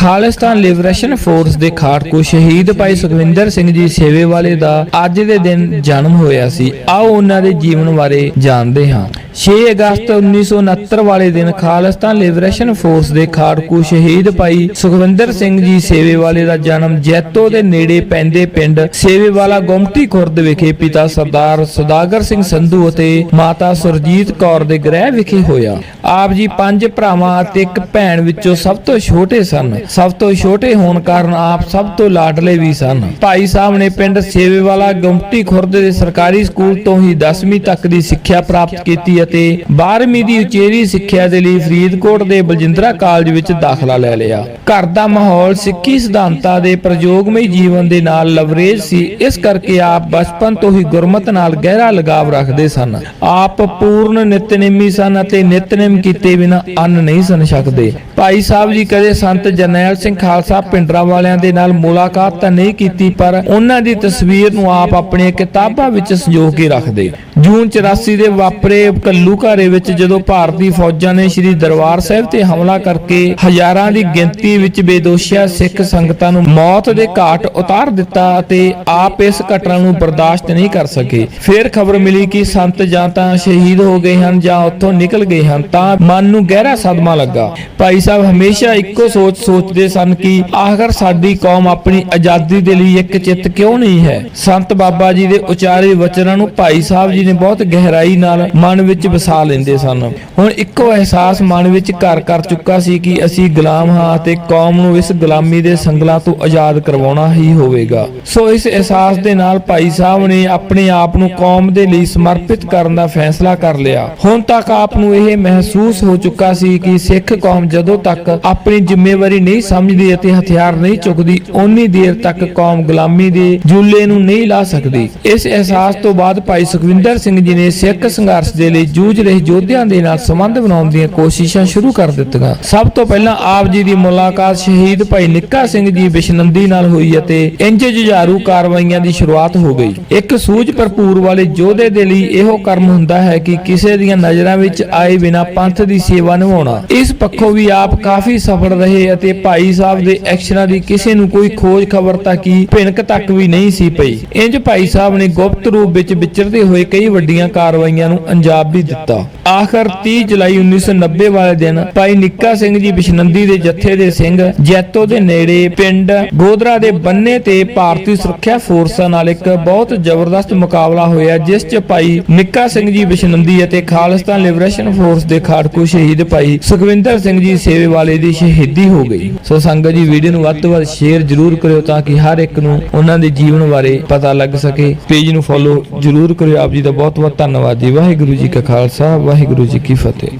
Khalistan liberation force ਦੇ ਖਾੜਕੂ ਸ਼ਹੀਦ ਭਾਈ ਸੁਖਵਿੰਦਰ ਸਿੰਘ ਜੀ ਸੇਵੇ ਵਾਲੇ ਦਾ ਅੱਜ ਦੇ ਦਿਨ ਜਨਮ ਹੋਇਆ ਸੀ। ਆਓ ਉਹਨਾਂ ਦੇ ਜੀਵਨ ਬਾਰੇ ਜਾਣਦੇ ਹਾਂ। 6 ਅਗਸਤ 1969 ਵਾਲੇ ਦਿਨ ਖਾਲਿਸਤਾਨ ਲਿਬਰੇਸ਼ਨ ਫੋਰਸ ਦੇ ਖਾੜਕੂ ਸ਼ਹੀਦ ਭਾਈ ਸੁਖਵਿੰਦਰ ਸਿੰਘ ਜੀ ਸੇਵੇ ਵਾਲੇ ਦਾ ਜਨਮ ਜੈਤੋ ਦੇ ਨੇੜੇ ਪੈਂਦੇ ਪਿੰਡ ਸੇਵੇ ਵਾਲਾ ਗੁਮਟੀ ਖੁਰਦ ਵਿਖੇ ਪਿਤਾ ਸਰਦਾਰ ਸੁਦਾਗਰ ਸਿੰਘ ਸੰਧੂ ਅਤੇ ਮਾਤਾ ਸੁਰਜੀਤ ਕੌਰ ਦੇ ਗ੍ਰਹਿ ਵਿਖੇ ਹੋਇਆ। ਆਪ ਜੀ ਪੰਜ ਭਰਾਵਾਂ ਅਤੇ ਇੱਕ ਭੈਣ ਵਿੱਚੋਂ ਸਭ ਤੋਂ ਛੋਟੇ ਸਨ। ਸਭ ਤੋਂ ਛੋਟੇ ਹੋਣ ਕਾਰਨ ਆਪ ਸਭ ਤੋਂ ਲਾਡਲੇ ਵੀ ਸਨ। ਭਾਈ ਸਾਹਿਬ ਨੇ ਪਿੰਡ ਸੇਵੇ ਵਾਲਾ ਖੁਰਦ ਦੇ ਸਰਕਾਰੀ ਸਕੂਲ ਤੋਂ ਹੀ 10ਵੀਂ ਤੱਕ ਦੀ ਸਿੱਖਿਆ ਪ੍ਰਾਪਤ ਕੀਤੀ ਅਤੇ 12ਵੀਂ ਦੀ ਉਚੇਰੀ ਸਿੱਖਿਆ ਦੇ ਲਈ ਫਰੀਦਕੋਟ ਦੇ ਬਲਜਿੰਦਰਾ ਕਾਲਜ ਵਿੱਚ ਦਾਖਲਾ ਲੈ ਲਿਆ। ਘਰ ਦਾ ਮਾਹੌਲ ਸਿੱਖੀ ਸਿਧਾਂਤਾਂ ਦੇ ਪ੍ਰਯੋਗਮਈ ਜੀਵਨ ਦੇ ਨਾਲ ਲਵਰੇਜ ਸੀ। ਇਸ ਕਰਕੇ ਆਪ ਬਚਪਨ ਤੋਂ ਹੀ ਗੁਰਮਤ ਨਾਲ ਗਹਿਰਾ ਲਗਾਵ ਰੱਖਦੇ ਸਨ। ਆਪ ਪੂਰਨ ਨਿਤਨੇਮੀ ਸਨ ਅਤੇ ਨਿਤਨੇਮ ਕੀਤੇ ਬਿਨਾਂ ਅੰਨ ਨਹੀਂ ਸਨ ਛਕਦੇ ਭਾਈ ਸਾਹਿਬ ਜੀ ਕਦੇ ਸੰਤ ਜਨ ਜਰਨੈਲ ਸਿੰਘ ਖਾਲਸਾ ਪਿੰਡਰਾ ਵਾਲਿਆਂ ਦੇ ਨਾਲ ਮੁਲਾਕਾਤ ਤਾਂ ਨਹੀਂ ਕੀਤੀ, ਪਰ ਉਹਨਾਂ ਦੀ ਤਸਵੀਰ ਨੂੰ ਆਪ ਆਪਣੀਆਂ ਕਿਤਾਬਾਂ ਵਿੱਚ ਸੰਜੋ ਕੇ ਰੱਖਦੇ ਜੂਨ 84 ਦੇ ਵਾਪਰੇ ਕੱਲੂ ਘਾਰੇ ਵਿੱਚ ਜਦੋਂ ਭਾਰਤੀ ਫੌਜਾਂ ਨੇ ਸ੍ਰੀ ਦਰਬਾਰ ਸਾਹਿਬ ਤੇ ਹਮਲਾ ਕਰਕੇ ਹਜ਼ਾਰਾਂ ਦੀ ਗਿਣਤੀ ਵਿੱਚ ਬੇਦੋਸ਼ੀਆ ਸਿੱਖ ਸੰਗਤਾਂ ਨੂੰ ਮੌਤ ਦੇ ਘਾਟ ਉਤਾਰ ਦਿੱਤਾ ਅਤੇ ਆਪ ਇਸ ਘਟਨਾ ਨੂੰ ਬਰਦਾਸ਼ਤ ਨਹੀਂ ਕਰ ਸਕੇ, ਫਿਰ ਖਬਰ ਮਿਲੀ ਕਿ ਸੰਤ ਜਾਂ ਤਾਂ ਸ਼ਹੀਦ ਹੋ ਗਏ ਹਨ ਜਾਂ ਉੱਥੋਂ ਨਿਕਲ ਗਏ ਹਨ ਤਾਂ ਮਨ ਨੂੰ ਗਹਿਰਾ ਸਦਮਾ ਲੱਗਾ। ਭਾਈ ਸਾਹਿਬ ਹਮੇਸ਼ਾ ਇੱਕੋ ਸੋਚ ਸੋਚਦੇ ਸਨ ਕਿ ਆਖਰ ਸਾਡੀ ਕੌਮ ਆਪਣੀ ਆਜ਼ਾਦੀ ਦੇ ਲਈ ਇੱਕ ਚਿੱਤ ਕਿਉਂ ਨਹੀਂ ਹੈ? ਸੰਤ ਬਾਬਾ ਜੀ ਦੇ ਉਚਾਰੇ ਵਚਨਾਂ ਨੂੰ ਭਾਈ ਸਾਹਿਬ ਜੀ ਨੇ ਬਹੁਤ ਗਹਿਰਾਈ ਨਾਲ ਮਨ ਵਿੱਚ ਵਸਾ ਲੈਂਦੇ ਸਨ। ਹੁਣ ਇੱਕੋ ਅਹਿਸਾਸ ਮਨ ਵਿੱਚ ਘਰ ਕਰ ਚੁੱਕਾ ਸੀ ਕਿ ਅਸੀਂ ਗੁਲਾਮ ਹਾਂ ਅਤੇ ਕੌਮ ਨੂੰ ਇਸ ਗੁਲਾਮੀ ਦੇ ਸੰਗਲਾਂ ਤੋਂ ਆਜ਼ਾਦ ਕਰਵਾਉਣਾ ਹੀ ਹੋਵੇਗਾ। ਸੋ ਇਸ ਅਹਿਸਾਸ ਦੇ ਨਾਲ ਭਾਈ ਸਾਹਿਬ ਨੇ ਆਪਣੇ ਆਪ ਨੂੰ ਕੌਮ ਦੇ ਲਈ ਸਮਰਪਿਤ ਕਰਨ ਦਾ ਫੈਸਲਾ ਕਰ ਲਿਆ। ਹੁਣ ਤੱਕ ਆਪ ਨੂੰ ਇਹ ਮਹਿਸੂਸ ਹੋ ਚੁੱਕਾ ਸੀ ਕਿ ਸਿੱਖ ਕੌਮ ਜਦੋਂ ਤੱਕ ਆਪਣੀ ਜ਼ਿੰਮੇਵਾਰੀ ਨਹੀਂ ਸਮਝਦੀ ਅਤੇ ਹਥਿਆਰ ਨਹੀਂ ਚੁੱਕਦੀ, ਓਨੀ ਦੇਰ ਤੱਕ ਕੌਮ ਗੁਲਾਮੀ ਦੇ ਜੂਲੇ ਨੂੰ ਨਹੀਂ ਲਾ ਸਕਦੀ। ਇਸ ਅਹਿਸਾਸ ਤੋਂ ਬਾਅਦ ਭਾਈ ਸੁਖਵਿੰਦਰ ਸਿੰਘ ਜੀ ਨੇ ਸਿੱਖ ਸੰਘਰਸ਼ ਦੇ ਲਈ ਜੂਝ ਰਹੇ ਯੋਧਿਆਂ ਦੇ ਨਾਲ ਸੰਬੰਧ ਬਣਾਉਣ ਦੀਆਂ ਕੋਸ਼ਿਸ਼ਾਂ ਸ਼ੁਰੂ ਕਰ ਦਿੱਤੀਆਂ। ਸਭ ਤੋਂ ਪਹਿਲਾਂ ਆਪ ਜੀ ਦੀ ਮੁਲਾਕਾਤ ਸ਼ਹੀਦ ਭਾਈ ਨਿੱਕਾ ਸਿੰਘ ਜੀ ਬਿਸ਼ਨੰਦੀ ਨਾਲ ਹੋਈ ਅਤੇ ਇੰਜ ਜੁਝਾਰੂ ਕਾਰਵਾਈਆਂ ਦੀ ਸ਼ੁਰੂਆਤ ਹੋ ਗਈ। ਇੱਕ ਸੂਝ ਭਰਪੂਰ ਵਾਲੇ ਯੋਧੇ ਦੇ ਲਈ ਇਹੋ ਕਰਮ ਹੁੰਦਾ ਹੈ ਕਿ ਕਿਸੇ ਦੀਆਂ ਨਜ਼ਰਾਂ ਵਿੱਚ ਆਏ ਬਿਨਾ ਪੰਥ ਦੀ ਸੇਵਾ ਨਿਭਾਉਣਾ। ਇਸ ਪੱਖੋਂ ਵੀ ਆਪ ਕਾਫੀ ਸਫਲ ਰਹੇ ਅਤੇ ਭਾਈ ਸਾਹਿਬ ਦੇ ਐਕਸ਼ਨਾਂ ਦੀ ਕਿਸੇ ਨੂੰ ਕੋਈ ਖੋਜ ਖਬਰ ਤੱਕ ਹੀ ਭਿਣਕ ਤੱਕ ਵੀ ਨਹੀਂ ਸੀ ਪਈ। ਇੰਜ ਭਾਈ ਸਾਹਿਬ ਨੇ ਗੁਪਤ ਰੂਪ ਵਿੱਚ ਵਿਚਰਦੇ ਹੋਏ ਕਈ ਵੱਡੀਆਂ ਕਾਰਵਾਈਆਂ ਨੂੰ ਅੰਜਾਮ ਵੀ ਦਿੱਤਾ। ਆਖਰ 30 ਜੁਲਾਈ 1990 ਵਾਲੇ ਦਿਨ ਭਾਈ ਨਿੱਕਾ ਸਿੰਘ ਜੀ ਬਿਸ਼ਨੰਦੀ ਦੇ ਜੱਥੇ ਦੇ ਸਿੰਘ ਜੈਤੋ ਦੇ ਨੇੜੇ ਪਿੰਡ ਗੋਦਰਾ ਦੇ ਬੰਨੇ ਤੇ ਭਾਰਤੀ ਸੁਰੱਖਿਆ ਫੋਰਸਾਂ ਨਾਲ ਇੱਕ ਬਹੁਤ ਜ਼ਬਰਦਸਤ ਮੁਕਾਬਲਾ ਹੋਇਆ, ਜਿਸ 'ਚ ਭਾਈ ਨਿੱਕਾ ਸਿੰਘ ਜੀ ਬਿਸ਼ਨੰਦੀ ਅਤੇ ਖਾਲਿਸਤਾਨ ਲਿਬਰੇਸ਼ਨ ਫੋਰਸ ਦੇ ਖਾੜਕੂ ਸ਼ਹੀਦ ਭਾਈ ਸੁਖਵਿੰਦਰ ਸਿੰਘ ਜੀ ਸੇਵੇ ਵਾਲੇ ਦੀ ਸ਼ਹੀਦੀ ਹੋ ਗਈ। ਸੋ ਸੰਗਤ ਜੀ, ਵੀਡੀਓ ਨੂੰ ਵੱਧ ਤੋਂ ਵੱਧ ਸ਼ੇਅਰ ਜ਼ਰੂਰ ਕਰਿਓ ਤਾਂ ਕਿ ਹਰ ਇੱਕ ਨੂੰ ਉਹਨਾਂ ਦੇ ਜੀਵਨ ਬਾਰੇ ਪਤਾ ਲੱਗ ਸਕੇ। ਪੇਜ ਨੂੰ ਫੋਲੋ ਜ਼ਰੂਰ ਕਰਿਓ। ਆਪ ਜੀ ਦਾ ਬਹੁਤ ਬਹੁਤ ਧੰਨਵਾਦ ਜੀ। ਵਾਹਿਗੁਰੂ ਜੀ ਕਾ ਖਾਲਸਾ ਵਾਹਿਗੁਰੂ ਵਾਹਿਗੁਰੂ ਜੀ ਕੀ ਫਤਿਹ।